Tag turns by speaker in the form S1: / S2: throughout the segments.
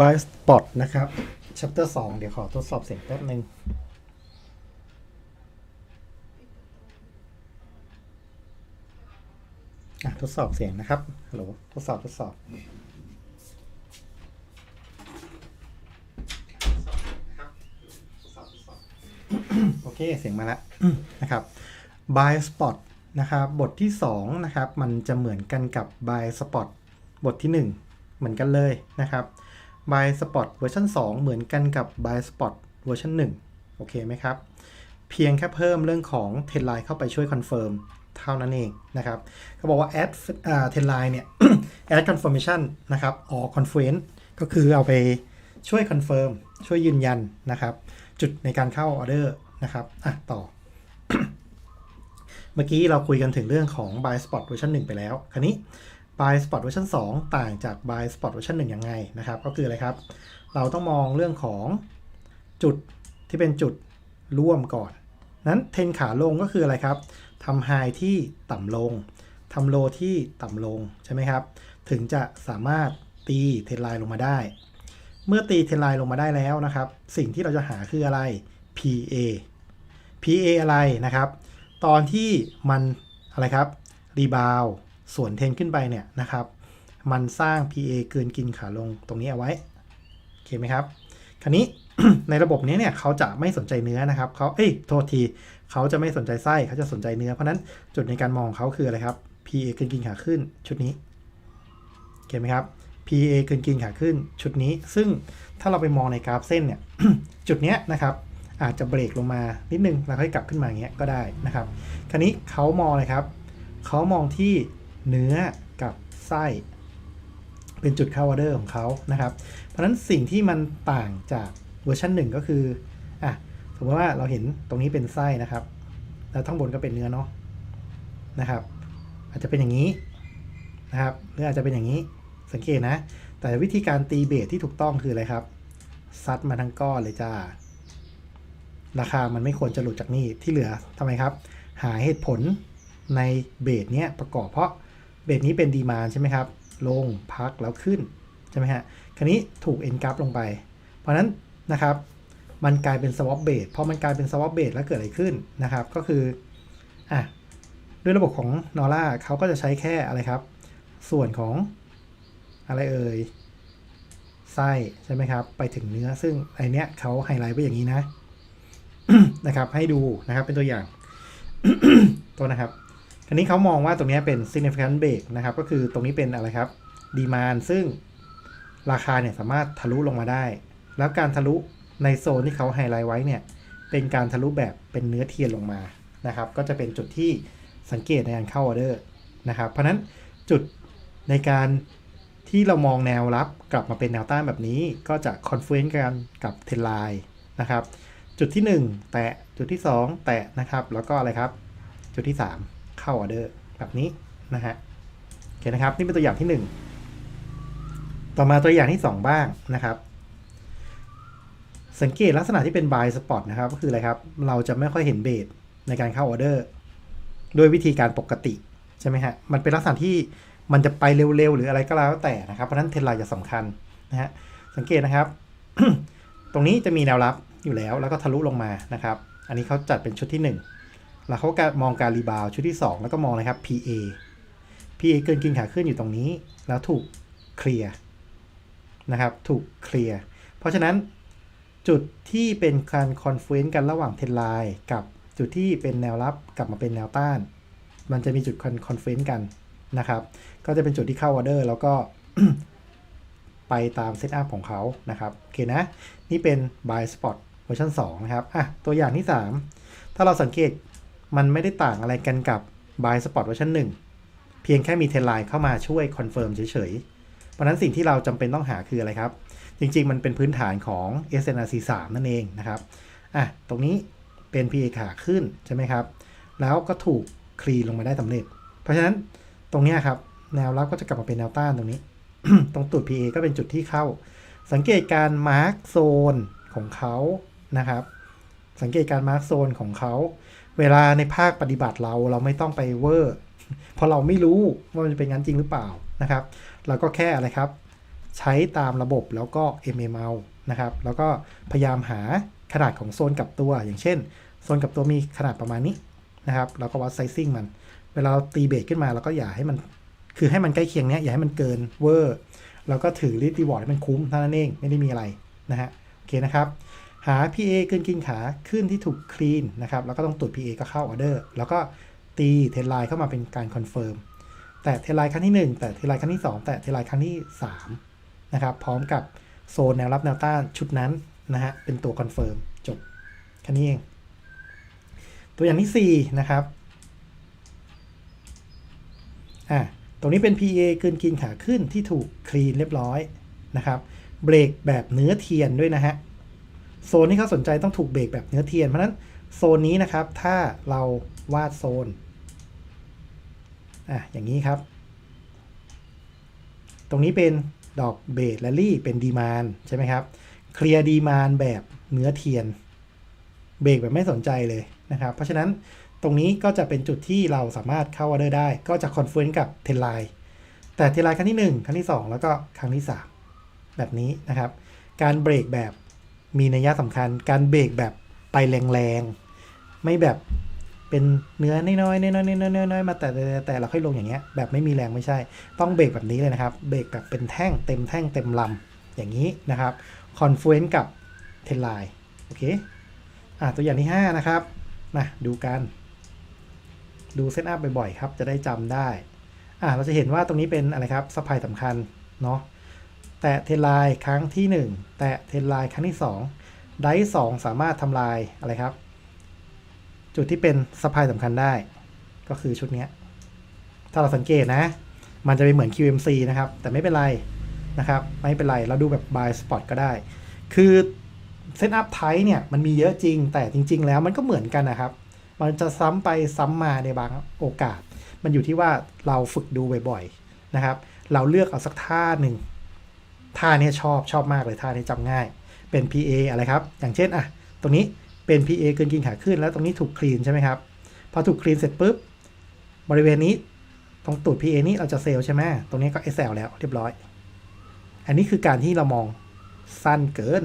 S1: by spot นะครับ chapter 2 เดี๋ยวขอทดสอบเสียงแป๊บหนึ่งทดสอบเสียงนะครับฮัลโหลทดสอบทดสอบ โอเค เสียงมาแล้วนะครับ by spot นะครับ บทที่ 2 นะครับ มันจะเหมือนกันกับ by spot บทที่ 1 เหมือนกันเลยนะครับ by spot เวอร์ชัน2 เหมือนกันกับ by spot เวอร์ชัน1 โอเคไหมครับ เพียงแค่เพิ่มเรื่องของ t e n line เข้าไปช่วยคอนเฟิร์มเท่านั้นเองนะครับเขาบอกว่า add อ่า t e n line เนี่ย add confirmation นะครับ or confluence ก็คือเอาไปช่วยคอนเฟิร์มช่วยยืนยันนะครับ จุดในการเข้าออเดอร์นะครับอะต่อ เมื่อกี้เราคุยกันถึงเรื่องของ buy spot เวอร์ชัน1ไปแล้ว คราวนี้ buy spot เวอร์ชัน2ต่างจาก buy spot เวอร์ชัน1ยังไงนะครับ ก็คืออะไรครับ เราต้องมองเรื่องของจุดที่เป็นจุดร่วมก่อน นั้นเทนขาลงก็คืออะไรครับทำไฮที่ต่ำลงทำโลที่ต่ำลงใช่ไหมครับ ถึงจะสามารถตีเทนไลน์ลงมาได้ เมื่อตีเทนไลน์ลงมาได้แล้วนะครับ สิ่งที่เราจะหาคืออะไร PA PA อะไรนะครับ ตอนที่มันอะไรครับรีบาว ส่วนเทนขึ้นไปเนี่ยนะครับ มันสร้าง PA เกินกินขาลงตรงนี้เอาไว้ โอเคไหมครับ คราวนี้ในระบบนี้เนี่ยเขาจะไม่สนใจเนื้อนะครับเขาเอ้ยโทษทีเขาจะไม่สนใจไส้เขาจะสนใจเนื้อเพราะนั้นจุดในการมองเขาคืออะไรครับ PA เกินกินขาขึ้นชุดนี้โอเคไหมครับ PA เกินกินขาขึ้นชุดนี้ ซึ่งถ้าเราไปมองในกราฟเส้นเนี่ยจุดเนี้ยนะครับอาจจะเบรกลงมานิดนึงแล้วค่อยกลับขึ้นมาอย่างเงี้ยก็ได้นะครับ คราวนี้เขามองเลยครับเขามองที่ เนื้อกับไส้เป็นจุดเข้าออเดอร์ของเขานะครับ เพราะฉะนั้นสิ่งที่มันต่างจากเวอร์ชันหนึ่งก็คืออะสมมติว่าเราเห็นตรงนี้เป็นไส้นะครับ แล้วทั้งบนก็เป็นเนื้อเนาะนะครับ อาจจะเป็นอย่างนี้นะครับ หรืออาจจะเป็นอย่างนี้สังเกตนะ แต่วิธีการตีเบสที่ถูกต้องคืออะไรครับ ซัดมาทั้งก้อนเลยจ้า ราคามันไม่ควรจะหลุดจากนี่ที่เหลือทำไมครับ หาเหตุผลในเบสเนี้ยประกอบเพราะ เบสนี้เป็นดีมานใช่ไหมครับ ลงพักแล้วขึ้นใช่ไหมฮะคราวนี้ถูกเอ็นกราฟลงไป เพราะนั้นนะครับมันกลายเป็นสวอปเบสพอมันกลายเป็นสวอปเบสแล้วเกิดอะไรขึ้นนะครับ ก็คืออะด้วยระบบของนอร่าเขาก็จะใช้แค่อะไรครับ ส่วนของอะไรเอ่ยไส้ใช่ไหมครับ ไปถึงเนื้อซึ่งไอเนี้ยเขาไฮไลท์ไว้อย่างนี้นะนะครับ ให้ดูนะครับเป็นตัวอย่างตัวนะครับ คราวนี้เขามองว่าตรงนี้เป็น significant break นะครับ ก็คือตรงนี้เป็นอะไรครับ demand ซึ่งราคาเนี่ยสามารถทะลุลงมาได้ แล้วการทะลุในโซนที่เขาไฮไลท์ไว้เนี่ย เป็นการทะลุแบบเป็นเนื้อเทียนลงมานะครับ ก็จะเป็นจุดที่สังเกตในการเข้าออเดอร์นะครับ เพราะนั้นจุดในการที่เรามองแนวรับกลับมาเป็นแนวต้านแบบนี้ ก็จะคอนฟ luence กันกับเทนไลน์นะครับ จุดที่ 1 แตะจุดที่ 2 แตะนะครับ แล้วก็อะไรครับ จุดที่ 3 เข้าออเดอร์แบบนี้นะฮะโอเคนะครับ นี่เป็นตัวอย่างที่ 1 ต่อมาตัวอย่างที่ 2 บ้างนะครับ สังเกตลักษณะที่เป็น buy spot นะครับก็คืออะไรครับ เราจะไม่ค่อยเห็นเบสในการเข้าออเดอร์ด้วยวิธีการปกติใช่ไหมฮะ มันเป็นลักษณะที่มันจะไปเร็วๆ หรืออะไรก็แล้วแต่นะครับ เพราะนั้นเทรนไลน์จะสำคัญนะฮะ สังเกตนะครับ ตรงนี้จะมีแนวรับอยู่แล้ว แล้วก็ทะลุลงมานะครับ อันนี้เขาจัดเป็นชุดที่ 1 แล้วเขาก็มองการรีบาวชุดที่ 2 แล้วก็มองเลยครับ PA PA เกินกินขาขึ้นอยู่ตรงนี้ แล้วถูกเคลียร์นะครับ ถูกเคลียร์เพราะฉะนั้นจุดที่เป็นการคอนฟ luence กันระหว่างเทรนไลน์กับจุดที่เป็นแนวรับกลับมาเป็นแนวต้าน มันจะมีจุดคอนฟ luence กันนะครับ ก็จะเป็นจุดที่เข้าออเดอร์ แล้วก็ไปตามเซตอัพของเขานะครับ โอเคนะ นี่เป็น buy spot เวอร์ชัน2นะครับ อะ ตัวอย่างที่ 3 ถ้าเราสังเกต มันไม่ได้ต่างอะไรกันกับ buy spot เวอร์ชัน1เพียงแค่มีเทนไลน์เข้ามาช่วยคอนเฟิร์มเฉยๆ เพราะฉะนั้นสิ่งที่เราจำเป็นต้องหาคืออะไรครับ จริงๆ มันเป็นพื้นฐานของ SNRC 3 นั่นเองนะครับอะตรงนี้เป็น PA ขาขึ้นใช่ไหมครับ แล้วก็ถูกคลีลงมาได้สำเร็จ เพราะฉะนั้นตรงนี้ครับแนวรับก็จะกลับมาเป็นแนวต้านตรงนี้ ตรงตูด PA ก็เป็นจุดที่เข้า สังเกตการมาร์กโซนของเขานะครับ สังเกตการมาร์กโซนของเขา เวลาในภาคปฏิบัติเราเราไม่ต้องไปเวอร์เพราะเราไม่รู้ว่ามันจะเป็นงั้นจริงหรือเปล่านะครับ เราก็แค่อะไรครับ ใช้ตามระบบแล้วก็ MML นะครับ แล้วก็พยายามหาขนาดของโซนกับตัว อย่างเช่น โซนกับตัวมีขนาดประมาณนี้นะครับแล้วก็วัดไซซิ่งมัน เวลาเราตีเบรกขึ้นมาเราก็อย่าให้มัน คือให้มันใกล้เคียงเนี้ยอย่าให้มันเกินเวอร์ แล้วก็ถือรีดรีวอร์ดให้มันคุ้มเท่านั้นเองไม่ได้มีอะไรนะฮะโอเคนะครับ หา PA เกินกินขาขึ้นที่ถูกคลีนนะครับแล้วก็ต้องตรวจ PA ก็เข้าออเดอร์แล้วก็ตีเทรนไลน์เข้ามาเป็นการคอนเฟิร์มแต่เทรนไลน์ครั้งที่ 1 แต่เทรนไลน์ครั้งที่ 2 แต่เทรนไลน์ครั้งที่3นะครับพร้อมกับโซนแนวรับแนวต้านชุดนั้นนะฮะเป็นตัวคอนเฟิร์มจบแค่นี้เอง ตัวอย่างที่4นะครับอะตรงนี้เป็น PA เกินกินขาขึ้นที่ถูกคลีนเรียบร้อยนะครับเบรกแบบเนื้อเทียนด้วยนะฮะ โซนที่เขาสนใจต้องถูกเบรกแบบเนื้อเทียน เพราะนั้นโซนนี้นะครับ ถ้าเราวาดโซนอะอย่างนี้ครับ ตรงนี้เป็นดอกเบสแลลี่เป็นดีมานใช่ไหมครับ เคลียร์ดีมานแบบเนื้อเทียน เบรกแบบไม่สนใจเลยนะครับ เพราะฉะนั้นตรงนี้ก็จะเป็นจุดที่เราสามารถเข้าออเดอร์ได้ ก็จะคอนเฟิร์มกับเทนไลน์แต่เทนไลน์ครั้งที่ 1 ครั้งที่ 2 แล้วก็ครั้งที่ 3 แบบนี้นะครับ การเบรกแบบ มีนัยยะสำคัญ การเบรกแบบไปแรงๆ ไม่แบบเป็นเนื้อน้อยๆน้อยๆน้อยๆน้อยๆมาแต่แต่แต่เราค่อยลงอย่างเงี้ย แบบไม่มีแรงไม่ใช่ ต้องเบรกแบบนี้เลยนะครับ เบรกแบบเป็นแท่งเต็มแท่งเต็มลำอย่างนี้นะครับคอนฟูเฟิร์กับเทนไลน์โอเคอะตัวอย่างที่ 5 นะครับมาดูกันดูเซตอัพบ่อยๆครับ จะได้จำได้อะเราจะเห็นว่าตรงนี้เป็นอะไรครับสปายสำคัญเนาะ แตะเทนไลน์ครั้งที่ 1 แตะเทนไลน์ครั้งที่ 2 ไดส์2สามารถทำลายอะไรครับ จุดที่เป็นสปายสำคัญได้ ก็คือชุดนี้ถ้าเราสังเกตนะ มันจะเป็นเหมือน QMC นะครับ แต่ไม่เป็นไรนะครับ ไม่เป็นไรเราดูแบบ buy spot ก็ได้ คือเซตอัพไทเนี่ยมันมีเยอะจริง แต่จริง ๆ แล้วมันก็เหมือนกันนะครับ มันจะซ้ำไปซ้ำมาในบางโอกาส มันอยู่ที่ว่าเราฝึกดูบ่อยๆนะครับ เราเลือกเอาสักท่าหนึ่ง ท่านี้ชอบชอบมากเลยท่านี้จำง่าย เป็น PA อะไรครับ อย่างเช่นอะตรงนี้เป็น PA เกินกินขาขึ้น แล้วตรงนี้ถูกคลีนใช่ไหมครับพอถูกคลีนเสร็จปุ๊บบริเวณนี้ตรงตูด PA นี้เราจะเซลใช่ไหมตรงนี้ก็ SL แล้วเรียบร้อย อันนี้คือการที่เรามองสั้นเกิน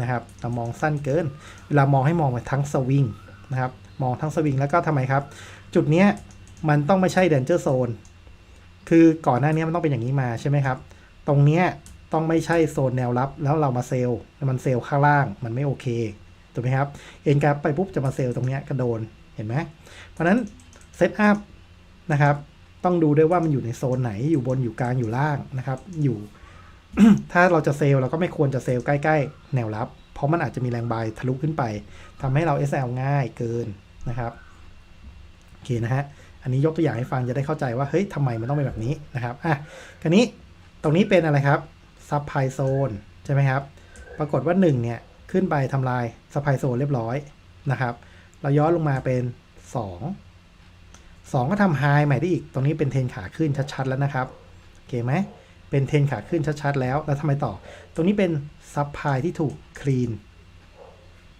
S1: นะครับ เรามองสั้นเกิน เวลามองให้มองไปทั้งสวิงนะครับ มองทั้งสวิงแล้วก็ทำไมครับ จุดเนี้ยมันต้องไม่ใช่ danger zone คือก่อนหน้านี้มันต้องเป็นอย่างนี้มาใช่ไหมครับ ตรงเนี้ย ต้องไม่ใช่โซนแนวรับ แล้วเรามาเซลมันเซลข้างล่างมันไม่โอเคถูกไหมครับเอ็นกราฟไปปุ๊บจะมาเซลตรงเนี้ยกระโดนเห็นไหมเพราะฉะนั้นเซตอัพนะครับต้องดูด้วยว่ามันอยู่ในโซนไหนอยู่บนอยู่กลางอยู่ล่างนะครับอยู่ถ้าเราจะเซลเราก็ไม่ควรจะเซลล์ใกล้ ๆ แนวรับ เพราะมันอาจจะมีแรงบายทะลุขึ้นไปทำให้เรา SL ง่ายเกินนะครับโอเคนะฮะอันนี้ยกตัวอย่างให้ฟังจะได้เข้าใจว่าเฮ้ยทำไมมันต้องเป็นแบบนี้นะครับอะคราวนี้ตรงนี้เป็นอะไรครับ ซับไพโซนใช่ไหมครับ ปรากฏว่า 1 เนี่ย ขึ้นไปทำลายซับไพโซนเรียบร้อยนะครับ เราย้อนลงมาเป็น 2 2 ก็ทำไฮใหม่ได้อีก ตรงนี้เป็นเทนขาขึ้นชัดๆแล้วนะครับโอเคไหมเป็นเทนขาขึ้นชัดๆแล้ว แล้วทำไมต่อ ตรงนี้เป็นซับไพที่ถูกคลีน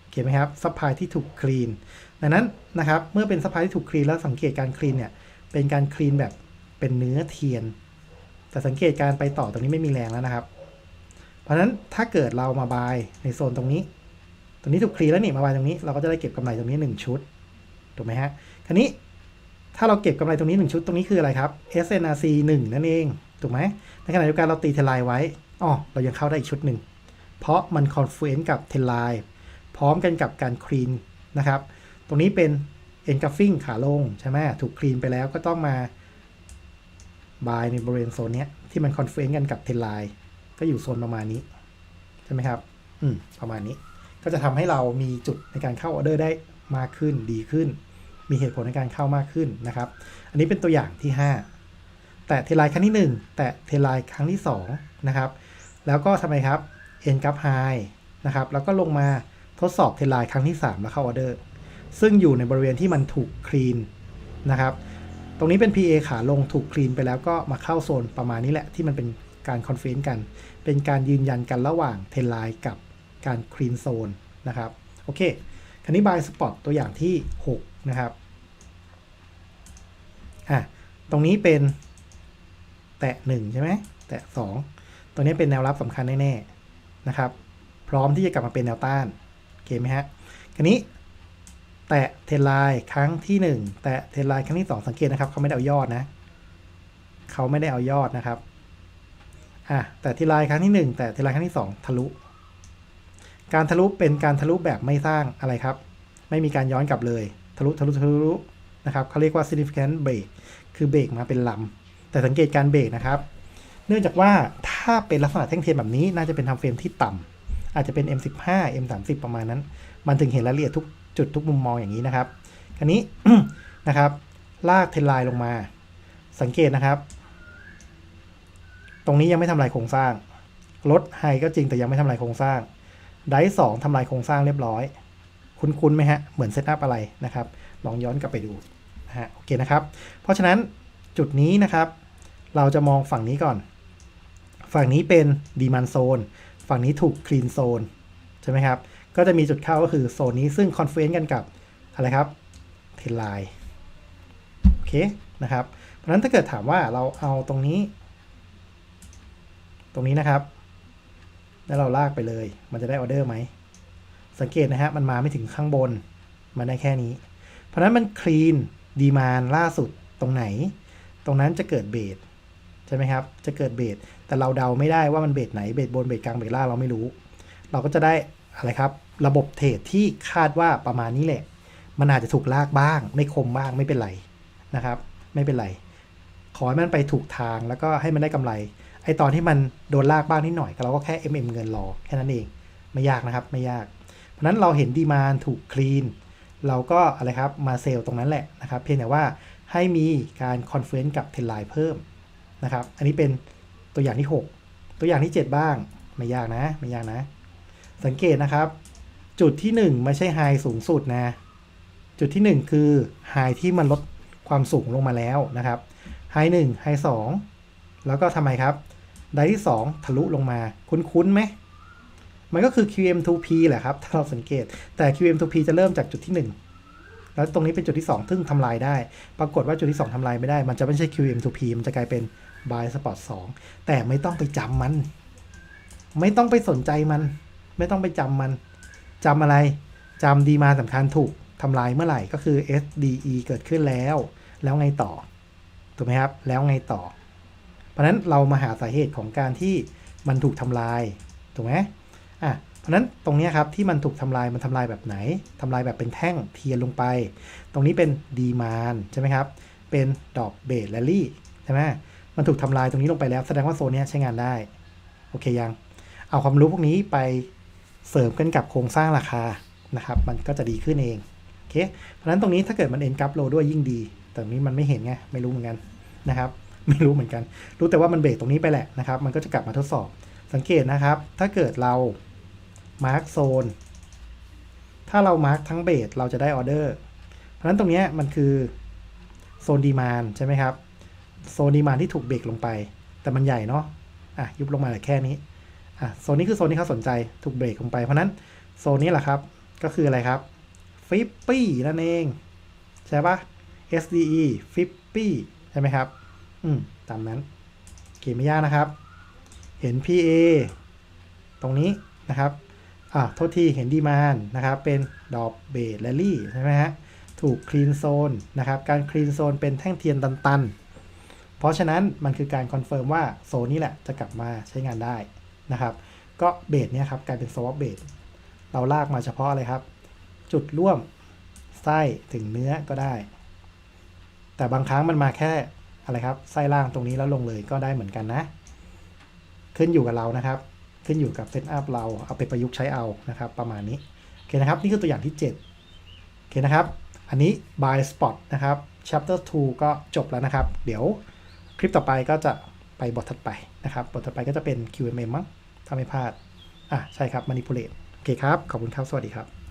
S1: โอเคไหมครับซับไพที่ถูกคลีนดังนั้นนะครับเมื่อเป็นซับไพที่ถูกคลีนแล้วสังเกตการคลีนเนี่ยเป็นการคลีนแบบเป็นเนื้อเทียน แต่สังเกตการไปต่อตรงนี้ไม่มีแรงแล้วนะครับ เพราะฉะนั้นถ้าเกิดเรามาบายในโซนตรงนี้ ตรงนี้ถูกคลีนแล้วนี่มาบายตรงนี้ เราก็จะได้เก็บกำไรตรงนี้ 1 ชุด ถูกไหมฮะ คราวนี้ถ้าเราเก็บกำไรตรงนี้ 1 ชุดตรงนี้คืออะไรครับ SNRC 1 นั่นเอง ถูกไหมในขณะเดียวกันเราตีเทลไลน์ไว้อ๋อเรายังเข้าได้อีกชุดหนึ่ง เพราะมันคอนฟ luence กับเทลไลน์พร้อมกันกับการคลีนนะครับ ตรงนี้เป็น engulfing ขาลงใช่ไหมถูกคลีนไปแล้วก็ต้องมาบายในบริเวณโซนนี้ที่มันคอนฟ luence กันกับเทลไลน์ ก็อยู่โซนประมาณนี้ ใช่ไหมครับ อืม ประมาณนี้ ก็จะทำให้เรามีจุดในการเข้าออเดอร์ได้มากขึ้นดีขึ้น มีเหตุผลในการเข้ามากขึ้นนะครับ อันนี้เป็นตัวอย่างที่ 5 แต่เทลไลน์ครั้งที่ 1 แต่เทลไลน์ครั้งที่ 2 นะครับ แล้วก็ทำไมครับ n กับ high นะครับ แล้วก็ลงมาทดสอบเทลไลน์ครั้งที่ 3 แล้วเข้าออเดอร์ ซึ่งอยู่ในบริเวณที่มันถูกคลีนนะครับ ตรงนี้เป็น PA ขาลงถูกคลีนไปแล้วก็มาเข้าโซนประมาณนี้แหละที่มันเป็น การคอนเฟนต์กัน เป็นการยืนยันกันระหว่างเทลไลน์กับการคลีนโซนนะครับ โอเคคันนี้บายสปอตตัวอย่างที่ 6 นะครับอะตรงนี้เป็นแตะ 1 ใช่ไหมแตะ 2ตัวนี้เป็นแนวรับสำคัญแน่ๆนะครับ พร้อมที่จะกลับมาเป็นแนวต้านโอเคไหมฮะคราวนี้แตะเทนไลน์ครั้งที่ 1 แตะเทนไลน์ครั้งที่ 2 สังเกตนะครับ เขาไม่ได้เอายอดนะ เขาไม่ได้เอายอดนะครับ อะแต่เทรนไลน์ครั้งที่ 1 แต่เทรนไลน์ครั้งที่ 2 ทะลุ การทะลุเป็นการทะลุแบบไม่สร้างอะไรครับ ไม่มีการย้อนกลับเลย ทะลุทะลุทะลุนะครับเขาเรียกว่า significant break คือเบรกมาเป็นลำ แต่สังเกตการเบรกนะครับ เนื่องจากว่าถ้าเป็นลักษณะแท่งเทียนแบบนี้น่าจะเป็นทำเฟรมที่ต่ำอาจจะเป็น M15 M30 ประมาณนั้น มันถึงเห็นรายละเอียดทุกจุดทุกมุมมองอย่างนี้นะครับคราวนี้นะครับ ลากเทนไลน์ลงมา สังเกตนะครับ ตรงนี้ยังไม่ทำลายโครงสร้าง ลดไฮก็จริงแต่ยังไม่ทำลายโครงสร้าง ไดสองทำลายโครงสร้างเรียบร้อย คุ้นๆไหมฮะ เหมือนเซตอัพอะไรนะครับ ลองย้อนกลับไปดูนะฮะ โอเคนะครับ เพราะฉะนั้นจุดนี้นะครับ เราจะมองฝั่งนี้ก่อน ฝั่งนี้เป็นดีมันโซน ฝั่งนี้ถูกคลีนโซนใช่ไหมครับ ก็จะมีจุดเข้าก็คือโซนนี้ซึ่งคอนเฟนกันกับอะไรครับเทนไลน์โอเคนะครับ เพราะฉะนั้นถ้าเกิดถามว่าเราเอาตรงนี้ ตรงนี้นะครับ แล้วเราลากไปเลย มันจะได้ออเดอร์ไหม สังเกตนะฮะ มันมาไม่ถึงข้างบน มันได้แค่นี้ เพราะนั้นมันคลีนดีมานล่าสุดตรงไหน ตรงนั้นจะเกิดเบสใช่ไหมครับ จะเกิดเบสแต่เราเดาไม่ได้ว่ามันเบสไหน เบสบน เบสกลาง เบสล่าง เราไม่รู้ เราก็จะได้อะไรครับ ระบบเทรดที่คาดว่าประมาณนี้แหละ มันอาจจะถูกลากบ้าง ไม่คมบ้าง ไม่เป็นไรนะครับ ไม่เป็นไร ขอให้มันไปถูกทางแล้วก็ให้มันได้กำไร ไอตอนที่มันโดนลากบ้างนิดหน่อยเราก็แค่ MM เงินรอแค่นั้นเอง ไม่ยากนะครับไม่ยาก เพราะนั้นเราเห็นดีมานถูกคลีนเราก็อะไรครับมาเซลล์ตรงนั้นแหละนะครับ เพียงแต่ว่าให้มีการคอนเฟ r รนซ์กับเทนไลน์เพิ่มนะครับ อันนี้เป็นตัวอย่างที่ 6 ตัวอย่างที่ 7 บ้าง ไม่ยากนะ ไม่ยากนะ สังเกตนะครับ จุดที่ 1 ไม่ใช่ไฮสูงสุดนะ จุดที่ 1 คือไฮที่มันลดความสูงลงมาแล้วนะครับไฮหนึ่งไฮสองแล้วก็ทำไมครับ ไดที่ 2 ทะลุลงมา คุ้นๆไหม มันก็คือ QM2P แหละครับ ถ้าเราสังเกต แต่ QM2P จะเริ่มจากจุดที่ 1 แล้วตรงนี้เป็นจุดที่ 2 ซึ่งทำลายได้ ปรากฏว่าจุดที่ 2ทำลายไม่ได้ มันจะไม่ใช่ QM2P มันจะกลายเป็น Buy Spot 2 แต่ไม่ต้องไปจำมัน ไม่ต้องไปสนใจมัน ไม่ต้องไปจำมันจำอะไรจำดีมาสำคัญถูกทำลายเมื่อไหร่ก็คือ SDE เกิดขึ้นแล้ว แล้วไงต่อ ถูกไหมครับ แล้วไงต่อ เพราะนั้นเรามาหาสาเหตุของการที่มันถูกทำลายถูกไหมอะเพราะนั้นตรงนี้ครับที่มันถูกทำลายมันทำลายแบบไหนทำลายแบบเป็นแท่งเทียนลงไป ตรงนี้เป็นดีมานใช่ไหมครับเป็นดอกเบสแลลี่ใช่ไหมมันถูกทำลายตรงนี้ลงไปแล้ว แสดงว่าโซนนี้ใช้งานได้โอเคยัง เอาความรู้พวกนี้ไปเสริมกันกับโครงสร้างราคานะครับ มันก็จะดีขึ้นเองโอเคเพราะฉะนั้นตรงนี้ถ้าเกิดมันเอ็นกับโลด้วยยิ่งดี แต่ตรงนี้มันไม่เห็นไงไม่รู้เหมือนกันนะครับ ไม่รู้เหมือนกัน รู้แต่ว่ามันเบรกตรงนี้ไปแหละนะครับ มันก็จะกลับมาทดสอบ สังเกตนะครับ ถ้าเกิดเรามาร์กโซน ถ้าเรามาร์กทั้งเบสเราจะได้ออเดอร์ เพราะนั้นตรงนี้มันคือโซนดีมานใช่ไหมครับ โซนดีมานที่ถูกเบรกลงไป แต่มันใหญ่เนาะ อะยุบลงมาเหลือแค่นี้ อะโซนนี้คือโซนที่เขาสนใจถูกเบรกลงไป เพราะนั้นโซนนี้แหละครับ ก็คืออะไรครับฟิปปี้นั่นเอง ใช่ปะ SDE ฟิปปี้ใช่ไหมครับ อืมตามนั้นเขียนไม่ยากนะครับ เห็น PA ตรงนี้นะครับอ่าโทษทีเห็นดีมานนะครับ เป็นดอกเบสแลลี่ใช่ไหมฮะถูกคลีนโซนนะครับ การคลีนโซนเป็นแท่งเทียนตันๆ เพราะฉะนั้นมันคือการคอนเฟิร์มว่าโซนนี้แหละจะกลับมาใช้งานได้นะครับ ก็เบสเนี่ยครับกลายเป็นสวอปเบสเราลากมาเฉพาะอะไรครับ จุดร่วมไส้ถึงเนื้อก็ได้ แต่บางครั้งมันมาแค่ อะไรครับไส้ล่างตรงนี้แล้วลงเลยก็ได้เหมือนกันนะ ขึ้นอยู่กับเรานะครับ ขึ้นอยู่กับเซตอัพเราเอาไปประยุกต์ใช้เอานะครับ ประมาณนี้โอเคนะครับ นี่คือตัวอย่างที่ 7 โอเคนะครับ อันนี้ by spot นะครับ chapter 2 ก็จบแล้วนะครับ เดี๋ยวคลิปต่อไปก็จะไปบทถัดไปนะครับ บทถัดไปก็จะเป็น QMM มั้งถ้าไม่พลาด อะ ใช่ครับ manipulate โอเคครับ ขอบคุณครับ สวัสดีครับ